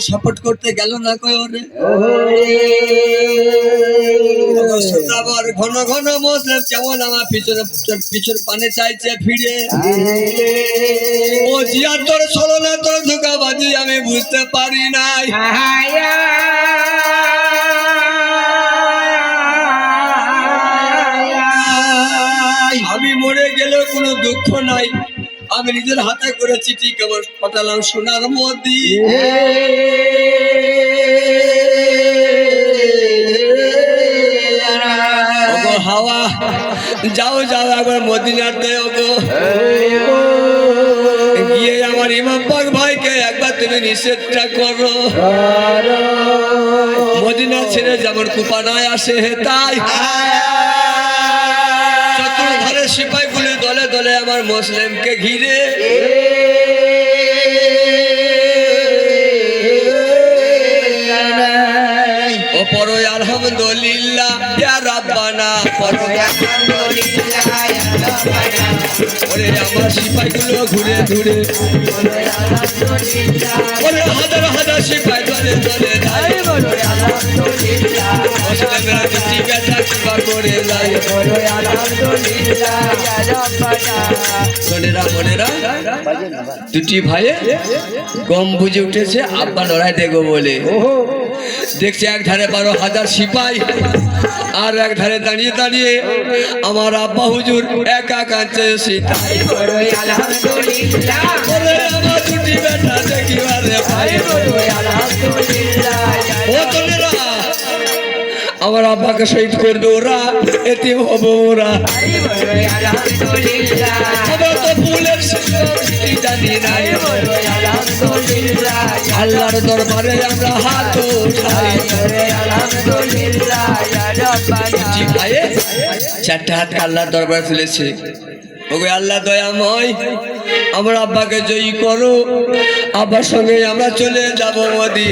Support করতে গেল না কয় ওরে? আবার ঘন ঘন মুসলিম কেমন আমার পিছনে পিছন পানে চাইছে ফিরে। ও জিয়া, তোর না তোর ধোকাবাজি আমি বুঝতে পারি নাই। আমি মরে গেলেও কোনো দুঃখ নাই। আমি নিজের হাতে করে চিঠি কেমন পাঠালাম সোনার মোদি হাওয়া, যাও যাও একবার মদিনাতে ওগো গিয়ে আমার ইমাম পাক ভাইকে একবার তুমি নিষেধটা করো। মদিনা ছেড়ে যেমন কুপা কুপানায় আসে তাই। সিপাই গুলি দলে দলে আমার মুসলিমকে ঘিরে। ওপরই আলহামদুলিল্লাহ রাব্বানা পরই ওরে আমার সিপাই গুলো ঘুরে ঘুরে হাজার হাজার সিপাই করে সোনেরা মনেরা দুটি ভাইয়ে গম বুঝে উঠেছে আব্বা লড়াই দেখব বলে। দেখছে এক ধারে বারো হাজার সিপাই আর এক ধারে দাঁড়িয়ে দাঁড়িয়ে আমার আব্বা হুজুর একা কাঁদছে সীতাই বলে আমার দুটি বেটা দেখিবারে ভাই। ও তোনেরা আমার আব্বাকে শহীদ করবে ওরা এতে হব ওরা। তো ফুলের জানি আল্লাহর দরবারে আমরা হাত চারটা হাত আল্লাহর দরবারে তুলেছে। ওকে আল্লাহ দয়াময় আমার আব্বাকে জয়ী করো। আব্বার সঙ্গে আমরা চলে যাব মোদি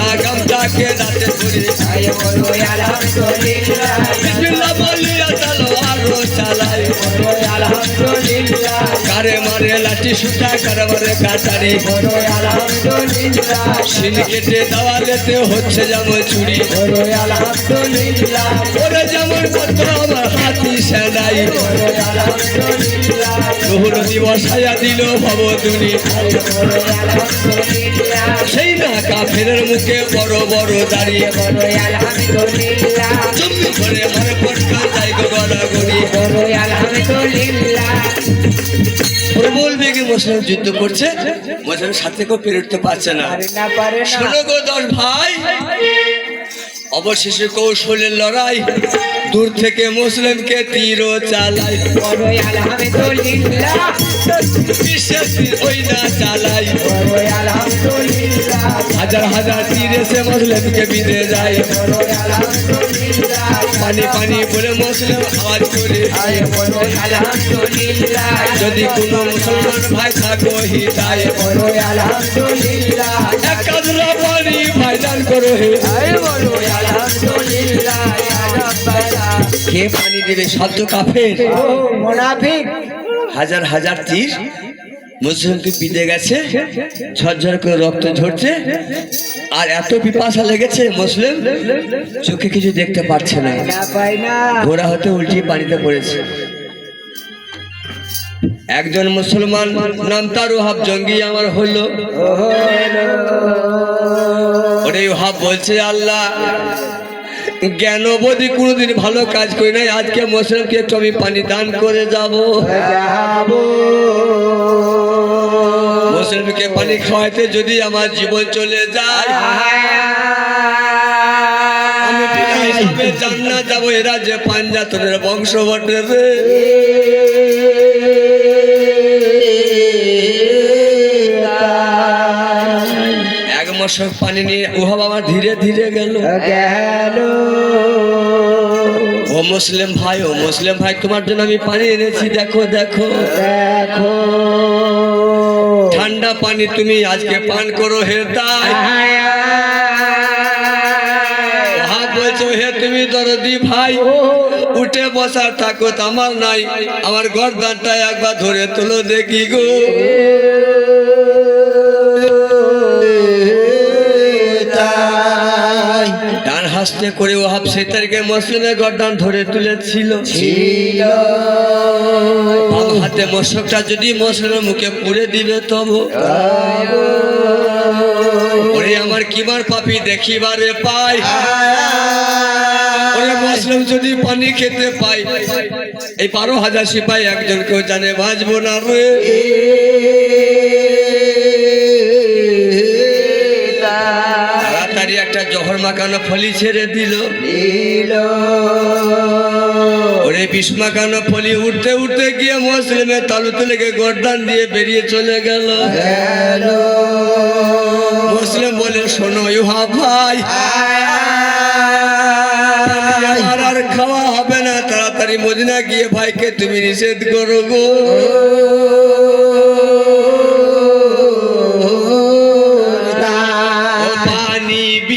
লাগামটাকে দাঁতে ধরে বিসমিল্লাহ কারে মারে, লাঠি সুতা কারে মারে কাটারি শিল কেটে দেওয়ালেতে হচ্ছে যেমন চুরি। ওরে যেমন কত আমার হাতি সেনাই। নহর দিল ভবতুনি সেই না কাফের মুখে বড় বড় দাঁড়িয়ে চুম্বি করে মারে পটকা যাই গো গড়াগড়ি প্রবল মুসলিম যুদ্ধ করছে মুসলিম সাথে কেউ পেরে উঠতে পারছে না। শোনো গো দশ ভাই অবশেষে কৌশলের লড়াই। দূর থেকে মুসলিমকে তীর চালাই বিশ্বাস ওই না চালাই। হাজার হাজার তীর এসে মুসলিমকে বিঁধে যায়। পানি পানি বলে মুসলিম আওয়াজ করে। যদি কোনো মুসলমান ভাই থাকো হিতায় এক কাজরা পানি ভাই দান করো। হে কে পানি দেবে শব্দ কাফের। মোনাফিক। হাজার হাজার তীর মুসলিমকে পিঁধে গেছে ঝরঝর করে রক্ত ঝরছে আর এত পিপাসা লেগেছে মুসলিম চোখে কিছু দেখতে পারছে না। ঘোড়া হতে উল্টিয়ে পানিতে পড়েছে। একজন মুসলমান নাম তার ওহাব জঙ্গি আমার হলো ওরে ওহাব বলছে আল্লাহ জ্ঞানবোধী কোনোদিন ভালো কাজ করি নাই। আজকে মুসলিমকে একটু আমি পানি দান করে যাব। মশলকে পানি খাওয়াইতে যদি আমার জীবন চলে যায়, আমি না যাব। এরা যে পাঞ্জাতনের বংশ বটে রে মশক পানি নিয়ে ওহাব আমার ধীরে ধীরে গেল। গেল। ও মুসলিম ভাই ও মুসলিম ভাই তোমার জন্য আমি পানি এনেছি দেখো দেখো। দেখো। ঠান্ডা পানি তুমি আজকে পান করো হে তাই। বলছো হে তুমি তুমি দরদি ভাই উঠে বসার থাকো আমার নাই। আমার গরদানটা একবার ধরে তুলো দেখি গো। হাসতে করে ওহাব সেতারকে মুসলিমের গরদান ধরে তুলেছিল। হাতে মশকটা যদি মুসলিমের মুখে পুড়ে দিবে তবু। ওরে আমার কিমার পাপি দেখিবারে পাই। ওরে মুসলিম যদি পানি খেতে পাই। এই বারো হাজার সিপাই একজনকেও জানে বাঁচবো না রে। জহর ফলি ছেড়ে দিল। ওরে বিষ মাখানো ফলি উঠতে উঠতে গিয়ে মুসলিমের তালুতে লেগে গর্দান দিয়ে বেরিয়ে চলে গেল। মুসলিম বলে শোনো ইহা ভাই আর খাওয়া হবে না। তাড়াতাড়ি মদিনা গিয়ে ভাইকে তুমি নিষেধ করো গো।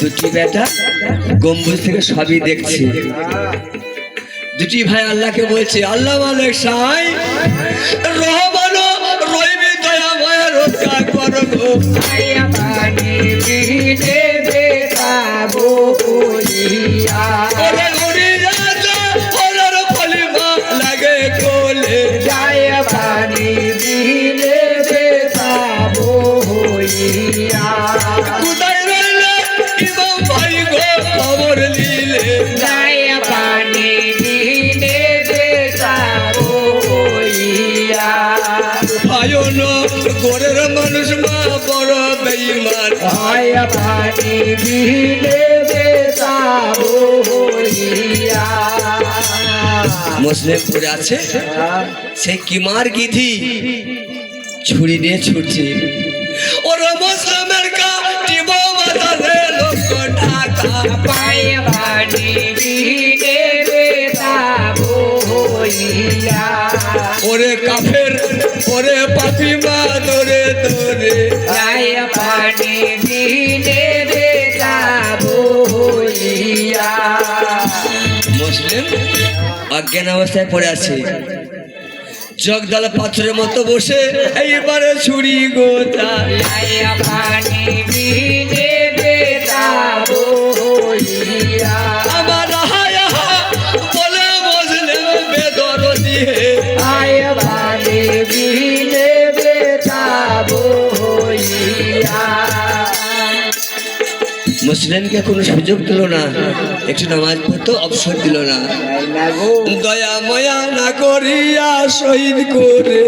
দুটি বেটা গম্বুজ থেকে সবই দেখছি। দুটি ভাই আল্লাহকে বলছে, আল্লাহ মালিক সাই রহমানো রইবি দয়া মায়া রক্ষা করো আয়ন গোরের মানুষ মা বড় বেইমান জয় পানি পড়ে আছে সে কিমার গিধি? ছুরি দিয়ে ছুটছে। ওরা মুসলিমের কা টিব মাথাতে লোক ঢাকা। পায় পানি দিলে বেতাবো হইয়া ওরে কাফের ওরে পাপিমা তোরে তোরে জয় পানি বেতাবো হইয়া। মুসলিম অজ্ঞান অবস্থায় পড়ে আছে। জগদাল পাথরের মতো বসে এইবারে ছুরি গোটা পানি দিলে মুসলিমকে কোনো সুযোগ দিল না, একটু নামাজ পড়তো অবসর দিল না। দয়া ময়া না করিয়া শহীদ করে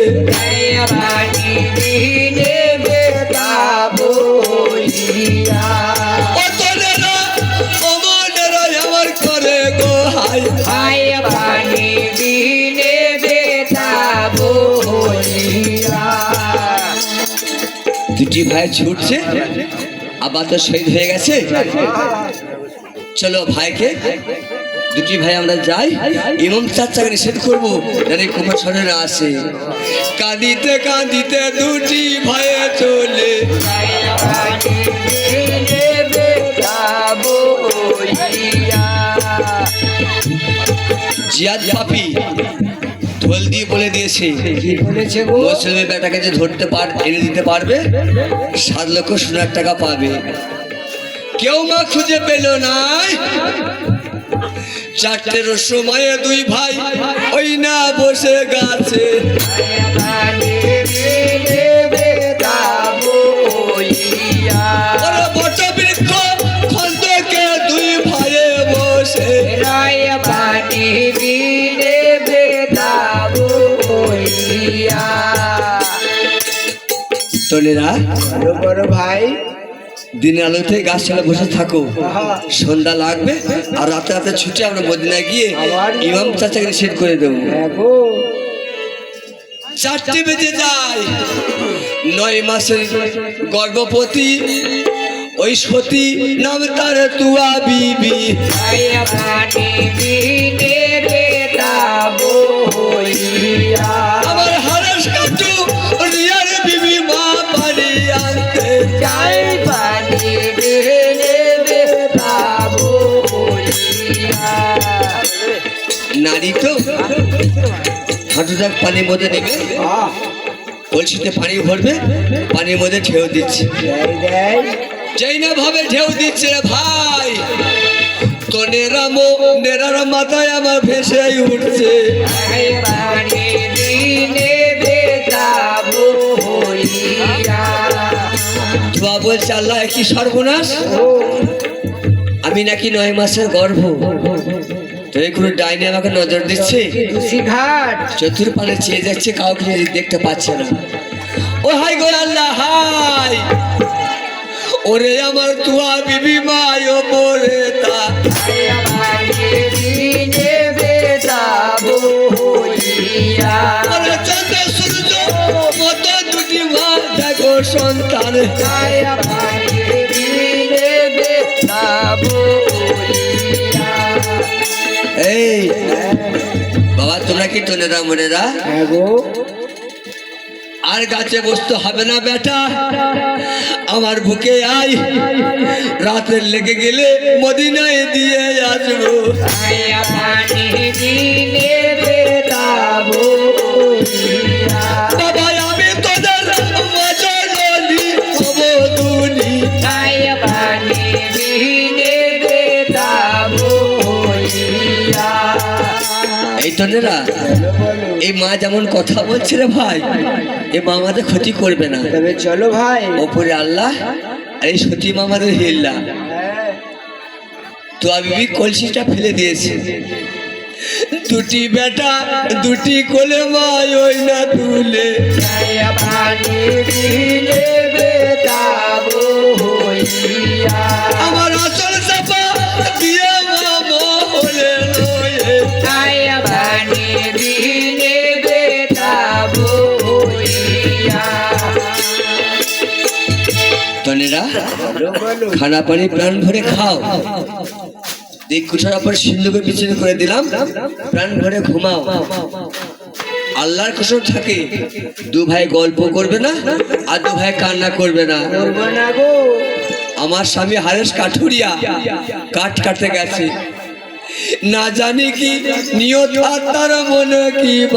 দুটি ভাই ছুটছে। আবার তো শহীদ হয়ে গেছে? চলো ভাইকে, দুটি ভাই আমরা যাই। ইমাম চাচাকে নিষেধ করব, জানি কুমার সরে না আসে কাঁদিতে কাঁদিতে দুটি ভাই চলে। জিয়াদ পাপি। ঢোল দিয়ে বলে দিয়েছে মুসলিমের বেটাকে যে ধরতে পার এনে দিতে পারবে সাত লক্ষ সোনার টাকা পাবে। কেউ মা খুঁজে পেল নাই। চারটের সময়ে দুই ভাই ওই না বসে গাছে। করো ভাই। দিনের আলোতে গাছ ছাড়া বসে থাকো। সন্ধ্যা লাগবে আর রাতে রাতে ছুটে আমরা মদিনায় গিয়ে? ইমাম চাচাকে সেট করে দেবো। চারটে বেজে যায়। নয় মাসের গর্ভবতী ওই সতী নাম তার তুয়া বিবি। হাঁটুটা পানির মধ্যে নেবে। কলসিতে পানি ভরবে? পানির মধ্যে ঢেউ দিচ্ছে। যেই না ভাবে ঢেউ দিচ্ছে রে ভাই তো নেরামো নেরার মাথায় আমার ভেসে উঠছে। ধোয়া বলছে আল্লাহ কি সর্বনাশ? আমি নাকি নয় মাসের গর্ভ। তো এই কোনো ডাইনি আমাকে নজর দিচ্ছে? চতুর্পালে চেয়ে যাচ্ছে কাউকে দেখতে পাচ্ছে না। ও হাই গো আল্লাহ হাই ওরে আমার তুয়া বিবি মাই ও মোরে তা আয়া কি মনেরা হ্যাঁ আর গাছে বসতে হবে না বেটা আমার বুকে আই রাতের লেগে গেলে মদিনায় দিয়ে আসব। এই বলো এই মা যেমন কথা বলছে রে ভাই এ মা আমাদের ক্ষতি করবে না। তবে চলো ভাই। ওপরে আল্লাহ আর এই সতী মামাদের হিল্লা। হ্যাঁ তো আমি কলসিটা ফেলে দিয়েছি। দুটি বেটা দুটি কোলে মা ওই না তুলে। আমার আসল চাপা তনেরা খানা পানি প্রাণ ভরে খাও। কুঠার পর সিন্ধুকে পিছনে করে দিলাম, প্রাণ ভরে ঘুমাও। আল্লাহর কসম থাকে, দু ভাই গল্প করবে না, আর দু ভাই কান্না করবে না। আমার স্বামী হারেস কাঠুরিয়া, কাঠ কাটতে গেছে। না জানি কি নিয়ত আর তার মনে কি